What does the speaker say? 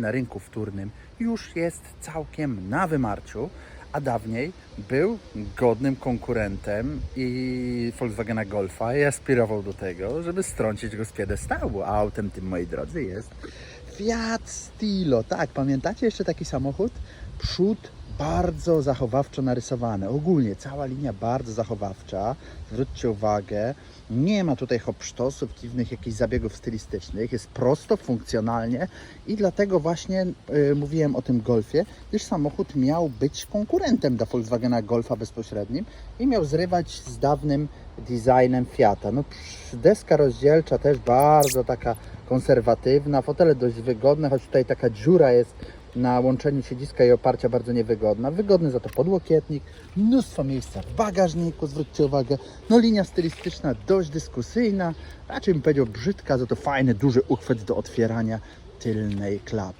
na rynku wtórnym już jest całkiem na wymarciu, a dawniej był godnym konkurentem i Volkswagena Golfa i aspirował do tego, żeby strącić go z piedestału. A autem tym, moi drodzy, jest Fiat Stilo. Tak, pamiętacie jeszcze taki samochód? Przód bardzo zachowawczo narysowany. Ogólnie cała linia bardzo zachowawcza. Zwróćcie uwagę, nie ma tutaj hopsztosów, dziwnych jakichś zabiegów stylistycznych. Jest prosto, funkcjonalnie i dlatego właśnie y, mówiłem o tym Golfie, gdyż samochód miał być konkurentem dla Volkswagena Golfa bezpośrednim i miał zrywać z dawnym designem Fiata. No, deska rozdzielcza też bardzo taka konserwatywna, fotele dość wygodne, choć tutaj taka dziura jest na łączeniu siedziska i oparcia bardzo niewygodna. Wygodny za to podłokietnik, mnóstwo miejsca w bagażniku, zwróćcie uwagę. No linia stylistyczna dość dyskusyjna, raczej bym powiedział brzydka, za to fajny, duży uchwyt do otwierania tylnej klapy.